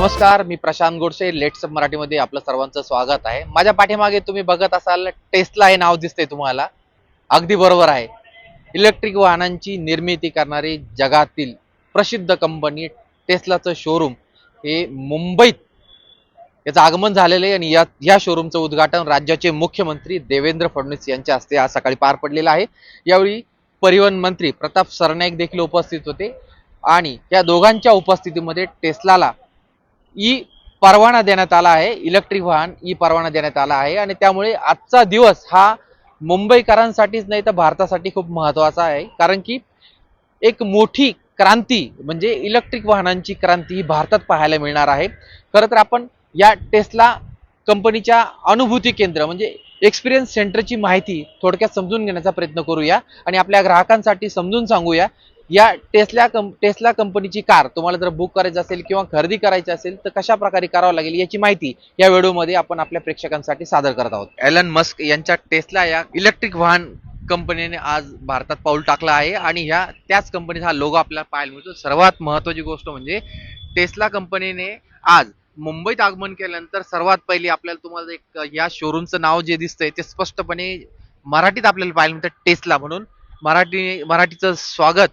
नमस्कार मी प्रशांत गोडसे लेट्स मराठीमध्ये आपलं सर्वांचं स्वागत आहे. माझ्या पाठीमागे तुम्ही बघत असाल टेस्ला हे नाव दिसतंय तुम्हाला. अगदी बरोबर आहे. इलेक्ट्रिक वाहनांची निर्मिती करणारी जगातील प्रसिद्ध कंपनी टेस्लाचं शोरूम हे मुंबईत याचं आगमन झालेलं आहे आणि या या शोरूमचं उद्घाटन राज्याचे मुख्यमंत्री देवेंद्र फडणवीस यांच्या हस्ते आज सकाळी पार पडलेलं आहे. यावेळी परिवहन मंत्री प्रताप सरनाईक देखील उपस्थित होते आणि या दोघांच्या उपस्थितीमध्ये टेस्लाला ई परवाना देण्यात आला आहे. इलेक्ट्रिक वाहन ई परवाना देण्यात आला आहे. आणि त्यामुळे आजचा दिवस हा मुंबईकरांसाठीच नाही तर भारतासाठी खूप महत्त्वाचा आहे. कारण की एक मोठी क्रांती म्हणजे इलेक्ट्रिक वाहनांची क्रांती ही भारतात पाहायला मिळणार आहे. खरं तर आपण या टेस्ला कंपनीच्या अनुभूती केंद्र म्हणजे एक्सपिरियन्स सेंटरची माहिती थोडक्यात समजून घेण्याचा प्रयत्न करूया आणि आपल्या ग्राहकांसाठी समजून सांगूया. या टेस्ला कंप टेस्ला कंपनीची कार तुम्हाला जर बुक करायची असेल किंवा खरेदी करायची असेल तर कशा प्रकारे करावं लागेल याची माहिती या व्हिडिओमध्ये आपण आपल्या प्रेक्षकांसाठी सादर करत आहोत. एलन मस्क यांच्या टेस्ला या इलेक्ट्रिक वाहन कंपनीने आज भारतात पाऊल टाकलं आहे आणि ह्या त्याच कंपनीचा हा लोगो आपल्याला पाहायला मिळतो. सर्वात महत्वाची गोष्ट म्हणजे टेस्ला कंपनीने आज मुंबईत आगमन केल्यानंतर सर्वात पहिली आपल्याला तुम्हाला एक या शोरूमचं नाव जे दिसतंय ते स्पष्टपणे मराठीत आपल्याला पाहायला मिळतं टेस्ला म्हणून. मराठी मराठीचं स्वागत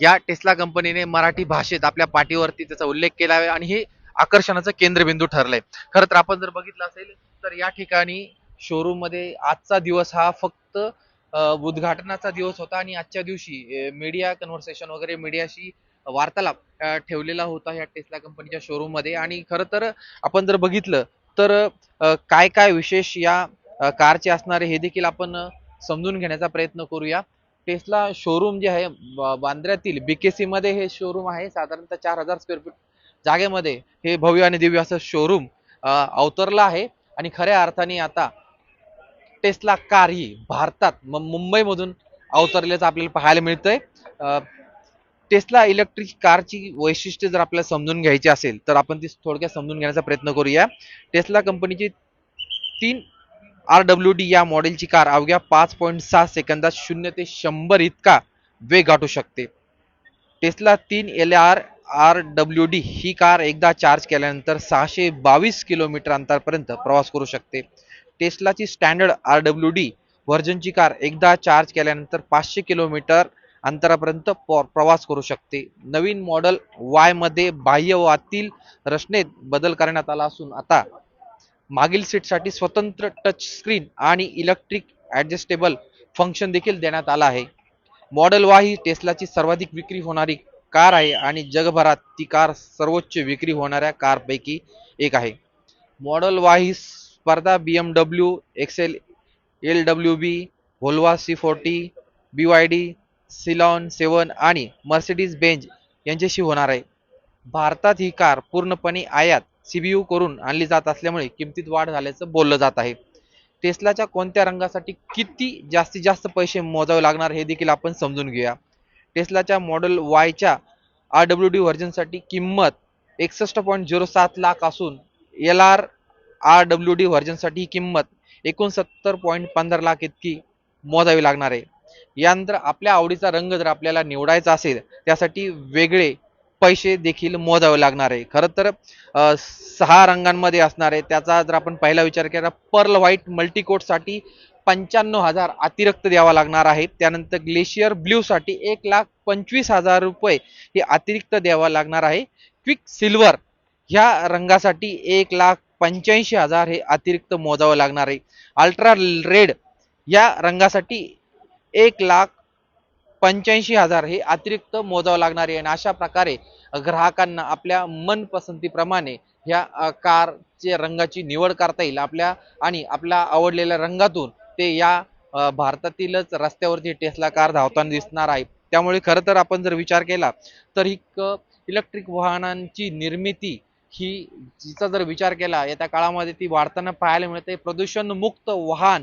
या टेस्ला कंपनीने मराठी भाषेत आपल्या पाठीवरती त्याचा उल्लेख केला आहे आणि हे आकर्षणाचं केंद्रबिंदू ठरलंय. खरं तर आपण जर बघितलं असेल तर या ठिकाणी शोरूममध्ये आजचा दिवस हा फक्त उद्घाटनाचा दिवस होता आणि आजच्या दिवशी मीडिया कन्व्हर्सेशन वगैरे मीडियाशी वार्तालाप ठेवलेला होता या टेस्ला कंपनीच्या शोरूममध्ये आणि खरं तर आपण जर बघितलं तर काय काय विशेष या कारचे असणारे हे देखील आपण समजून घेण्याचा प्रयत्न करूया. टेस्ला शोरूम जे आहे वांद्र्यातील बांद्र्यातील बीकेसी मध्ये हे शोरूम आहे. साधारणतः चार हजार स्क्वेअर फीट जागेमध्ये हे भव्य आणि दिव्य असं शोरूम अवतरलं आहे. आणि खऱ्या अर्थाने आता टेस्ला कार ही भारतात मुंबईमधून अवतरल्याचं आपल्याला पाहायला मिळतंय. टेस्ला इलेक्ट्रिक कारची वैशिष्ट्ये जर आपल्याला समजून घ्यायची असेल तर आपण ती थोडक्यात समजून घेण्याचा प्रयत्न करूया. टेस्ला कंपनीची तीन आर डब्ल्यू डी या मॉडेलची कार अवघ्या पाच पॉईंट सहा सेकंदात शून्य ते शंभर इतका वेग गाठू शकते. टेस्ला तीन L R R W D ही कार एकदा चार्ज केल्यानंतर सहाशे बावीस किलोमीटर अंतरापर्यंत प्रवास करू शकते. टेस्लाची स्टँडर्ड आर डब्ल्यू डी व्हर्जनची कार एकदा चार्ज केल्यानंतर पाचशे किलोमीटर अंतरापर्यंत प्रवास करू शकते. नवीन मॉडेल वायमध्ये बाह्य व आतील रचनेत बदल करण्यात आला असून आता मागील सीटसाठी स्वतंत्र टच स्क्रीन आणि इलेक्ट्रिक ॲडजस्टेबल फंक्शन देखील देण्यात आला आहे. मॉडेल वाय ही टेस्लाची सर्वाधिक विक्री होणारी कार आहे आणि जगभरात ती कार सर्वोच्च विक्री होणाऱ्या कारपैकी एक आहे. मॉडेल वाय ही स्पर्धा B M W XL L W B Volvo C forty B Y D Sealion seven आणि मर्सिडीज बेंज यांच्याशी होणार आहे. भारतात ही कार पूर्णपणे आयात सीबीयू करून आणली जात असल्यामुळे किमतीत वाढ झाल्याचं बोललं जात आहे. टेस्लाच्या कोणत्या रंगासाठी किती जास्तीत जास्त पैसे मोजावे लागणार हे देखील आपण समजून घेऊया. टेस्लाच्या मॉडेल वायच्या आर डब्ल्यू डी व्हर्जनसाठी किंमत एकसष्ट पॉईंट झिरो सात लाख असून L R R W D व्हर्जनसाठी ही किंमत एकोणसत्तर पॉईंट पंधरा लाख इतकी मोजावी लागणार आहे. यानंतर आपल्या आवडीचा रंग जर आपल्याला निवडायचा असेल त्यासाठी वेगळे पैसे देखील मोजावे लागणार आहे. खरं तर सहा रंगांमध्ये असणार आहे. त्याचा जर आपण पहिला विचार केला पर्ल व्हाईट मल्टीकोटसाठी पंच्याण्णव हजार अतिरिक्त द्यावा लागणार आहे. त्यानंतर ग्लेशियर ब्ल्यूसाठी एक लाख पंचवीस हजार रुपये हे अतिरिक्त द्यावा लागणार आहे. क्विक सिल्वर ह्या रंगासाठी एक लाख पंच्याऐंशी हजार हे अतिरिक्त मोजावं लागणार आहे. अल्ट्रा रेड या रंगासाठी एक लाख पंच्याऐंशी हजार हे अतिरिक्त मोजावं लागणार आहे आणि अशा प्रकारे ग्राहकांना आपल्या मनपसंतीप्रमाणे ह्या कारचे रंगाची निवड करता येईल. आपल्या आणि आपल्या आवडलेल्या रंगातून ते या भारतातीलच रस्त्यावरती टेस्ला कार धावताना दिसणार आहे. त्यामुळे खरं तर आपण जर विचार केला तर ही इलेक्ट्रिक वाहनांची निर्मिती ही जिचा जर विचार केला येत्या काळामध्ये ती वाढताना पाहायला मिळते. प्रदूषण मुक्त वाहन